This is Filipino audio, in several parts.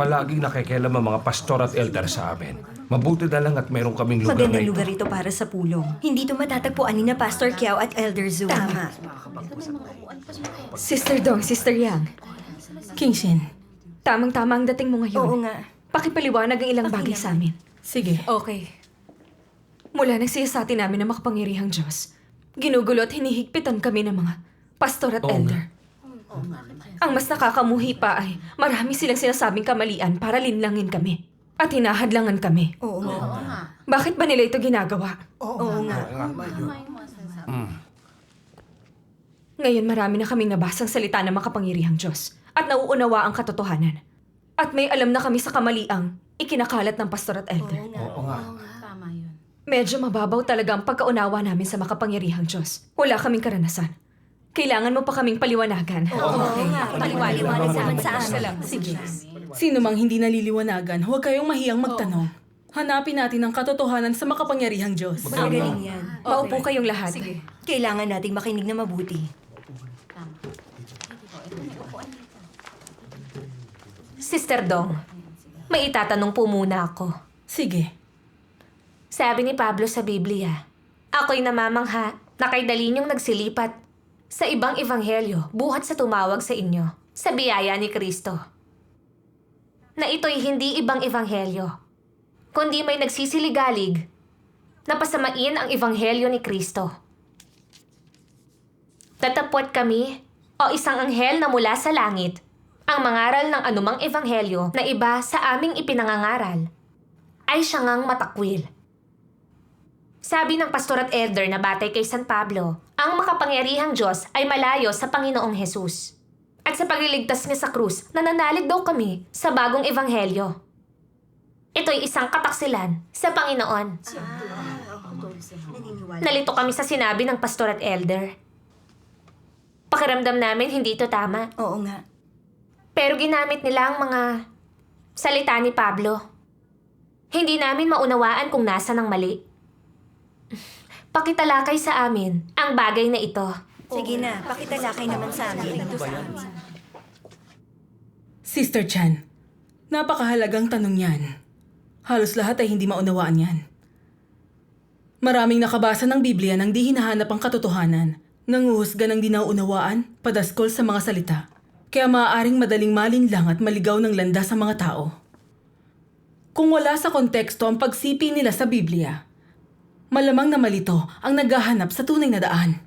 Palaging nakikialam ang mga pastor at elder sa amin. Mabuti na lang at mayroon kaming lugar na Magandang ito. lugar ito para sa pulong. Hindi ito matatagpuan ni na Pastor Kiao at Elder Zoom. Tama. Sister Dong, Sister Yang. Kingshin, Tamang-tama ang dating mo ngayon. Oo nga. Pakipaliwanag ang ilang bagay sa amin. sige. Okay. Mula nang siyasati namin ng makapangyarihang Diyos, ginugulo at hinihigpitan kami ng mga pastor at Oo elder. Ang mas nakakamuhi pa ay marami silang sinasabing kamalian para linlangin kami. At hinahadlangan kami. Oo nga. Bakit ba nila ito ginagawa? Oo nga. Ngayon marami na kaming nabasang salita ng makapangyarihang Diyos at nauunawa ang katotohanan. At may alam na kami sa kamaliang ikinakalat ng pastor at elder. Oo nga. Medyo mababaw talaga ang pagkaunawa namin sa makapangyarihang Diyos. Wala kaming karanasan. Kailangan mo pa kaming paliwanagan. Oo nga. Paliwaliwanag naman sa amin. Sige. Sino mang hindi naliliwanagan, huwag kayong mahiyang magtanong. Hanapin natin ang katotohanan sa makapangyarihang Diyos. Magaling yan. Maupo kayong lahat. Kailangan nating makinig na mabuti. Sister Dong, may itatanong po muna ako. Sige. Sabi ni Pablo sa Biblia, Ako'y namamangha na kay dali niyong nagsilipat sa ibang ebanghelyo buhat sa tumawag sa inyo sa biyaya ni Kristo. Na ito'y hindi ibang ebanghelyo, kundi may nagsisiligalig na pasamain ang ebanghelyo ni Kristo. Tatapot kami o isang anghel na mula sa langit ang mangaral ng anumang ebanghelyo na iba sa aming ipinangangaral ay siya ngang matakwil. Sabi ng pastor at elder na batay kay San Pablo, ang makapangyarihang Diyos ay malayo sa Panginoong Hesus. At sa pagliligtas niya sa krus, nananalig daw kami sa bagong ebanghelyo. Ito'y isang kataksilan sa Panginoon. Nalito kami sa sinabi ng pastor at elder. Pakiramdam namin hindi ito tama. Oo nga. Pero ginamit nila ang mga salita ni Pablo. Hindi namin maunawaan kung nasa ng mali. Pakitalakay sa amin ang bagay na ito. Sige na. Pakitalakay naman sa amin. Sister Chan, napakahalagang tanong yan. Halos lahat ay hindi maunawaan yan. Maraming nakabasa ng Biblia nang di hinahanap ang katotohanan, nanguhusga ng di nauunawaan, padaskol sa mga salita. Kaya maaaring madaling malinlang at maligaw ng landa sa mga tao. Kung wala sa konteksto ang pagsipi nila sa Biblia, malamang na malito ang naghahanap sa tunay na daan.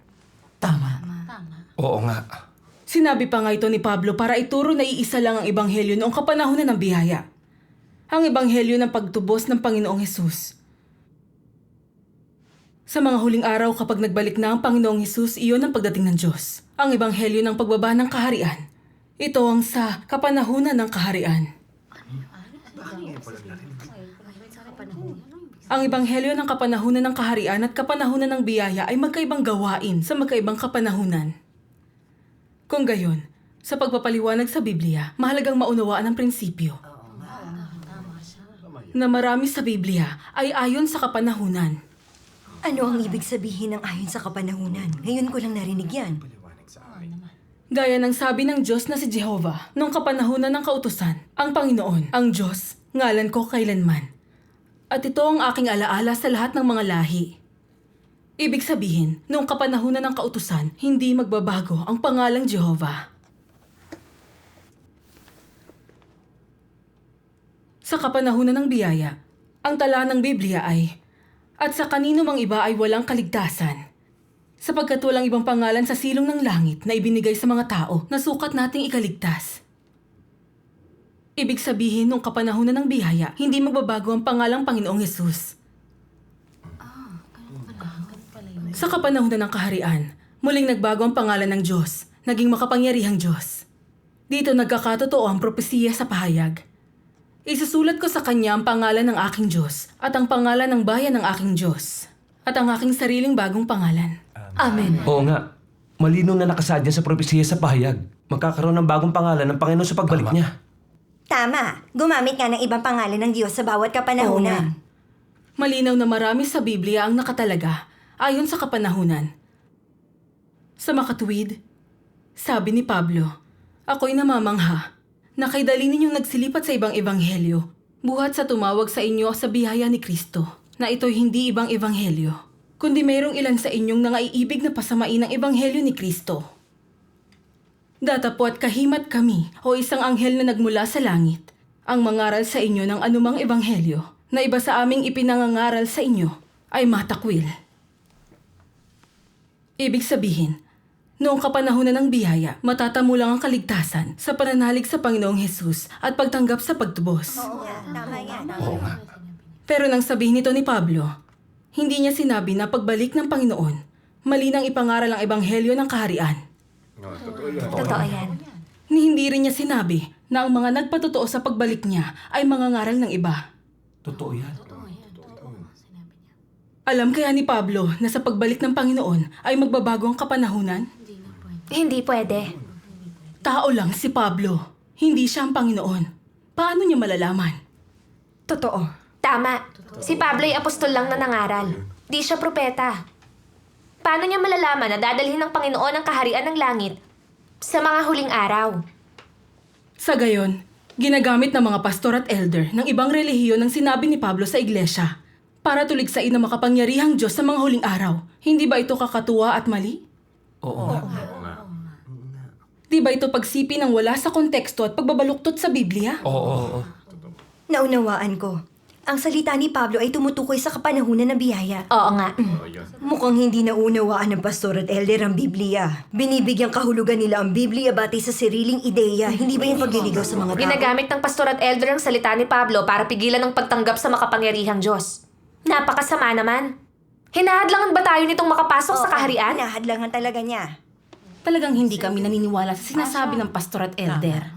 Oo nga. Sinabi pa nga ito ni Pablo para ituro na iisa lang ang ebanghelyo noong kapanahunan ng biyaya. Ang ebanghelyo ng pagtubos ng Panginoong Hesus. Sa mga huling araw kapag nagbalik na ang Panginoong Hesus, iyon ang pagdating ng Diyos. Ang ebanghelyo ng pagbaba ng kaharian. Ito ang sa kapanahunan ng kaharian. Ang ebanghelyo ng kapanahunan ng kaharian at kapanahunan ng biyaya ay magkaibang gawain sa magkaibang kapanahunan. Kung gayon, sa pagpapaliwanag sa Biblia, mahalagang maunawaan ang prinsipyo. Na marami sa Biblia ay ayon sa kapanahunan. Ano ang ibig sabihin ng ayon sa kapanahunan? Ngayon ko lang narinig yan. Gaya ng sabi ng Diyos na si Jehovah noong kapanahunan ng kautusan, ang Panginoon, ang Diyos, ngalan ko kailanman. At ito ang aking alaala sa lahat ng mga lahi. Ibig sabihin, noong kapanahunan ng kautusan, hindi magbabago ang pangalang Jehovah. Sa kapanahunan ng biyaya, ang tala ng Biblia ay, At sa kanino mang iba ay walang kaligtasan, sapagkat walang ibang pangalan sa silong ng langit na ibinigay sa mga tao na sukat nating ikaligtas. Ibig sabihin, nung kapanahunan ng biyaya, hindi magbabago ang pangalang Panginoong Yesus. Sa kapanahunan ng kaharian, muling nagbago ang pangalan ng Diyos, naging makapangyarihang Diyos. Dito nagkakatotoo ang propesiya sa pahayag. Isusulat ko sa kanya ang pangalan ng aking Diyos at ang pangalan ng bayan ng aking Diyos at ang aking sariling bagong pangalan. Amen. Oo nga. Malinaw na nakasadya sa propesiya sa pahayag. Magkakaroon ng bagong pangalan ng Panginoon sa pagbalik niya. Tama. Gumamit nga ng ibang pangalan ng Diyos sa bawat kapanahunan. Malinaw na marami sa Biblia ang nakatalaga ayon sa kapanahunan. Sa makatuwid, sabi ni Pablo, ako'y namamangha na kay dali ninyong nagsilipat sa ibang ebanghelyo, buhat sa tumawag sa inyo sa biyaya ni Kristo, na ito'y hindi ibang ebanghelyo, kundi mayroong ilan sa inyong nangaiibig na pasamain ang ebanghelyo ni Kristo. Datapwat kahimat kami o isang anghel na nagmula sa langit, ang mangaral sa inyo ng anumang ebanghelyo na iba sa aming ipinangangaral sa inyo ay matakwil. Ibig sabihin, noong kapanahunan ng biyaya, matatamo lang ang kaligtasan sa pananalig sa Panginoong Hesus at pagtanggap sa pagtubos. Oo nga. Pero nang sabihin nito ni Pablo, hindi niya sinabi na pagbalik ng Panginoon, mali nang ipangaral ang ebanghelyo ng kaharian. Totoo yan. Ni hindi rin niya sinabi na ang mga nagpatotoo sa pagbalik niya ay mangangaral ng iba. Totoo yan. Alam kaya ni Pablo na sa pagbalik ng Panginoon ay magbabago ang kapanahunan? Hindi pwede. Tao lang si Pablo. Hindi siya ang Panginoon. Paano niya malalaman? Totoo. Tama. Si Pablo ay apostol lang na nangaral. Di siya propeta. Paano niya malalaman na dadalhin ng Panginoon ang kaharian ng langit sa mga huling araw? Sa gayon, ginagamit ng mga pastor at elder ng ibang relihiyon ang sinabi ni Pablo sa iglesia para tuligsain ang makapangyarihang Diyos sa mga huling araw. Hindi ba ito kakatuwa at mali? Oo nga. Di ba ito pagsipi ng wala sa konteksto at pagbabaluktot sa Biblia? Oo, oo, oo. Naunawaan ko. Ang salita ni Pablo ay tumutukoy sa kapanahunan ng biyaya. Oo nga. Mukhang hindi naunawaan ng pastor at elder ang Biblia. Binibigyang kahulugan nila ang Biblia batay sa sariling ideya. Hindi ba yung pagliligaw sa mga tao? Ginagamit ng pastor at elder ang salita ni Pablo para pigilan ang pagtanggap sa makapangyarihang Diyos. Napakasama naman. Hinahadlangan ba tayo nitong makapasok sa kaharian? Nahadlangan talaga niya. Talagang hindi kami naniniwala sa sinasabi ng pastor at elder.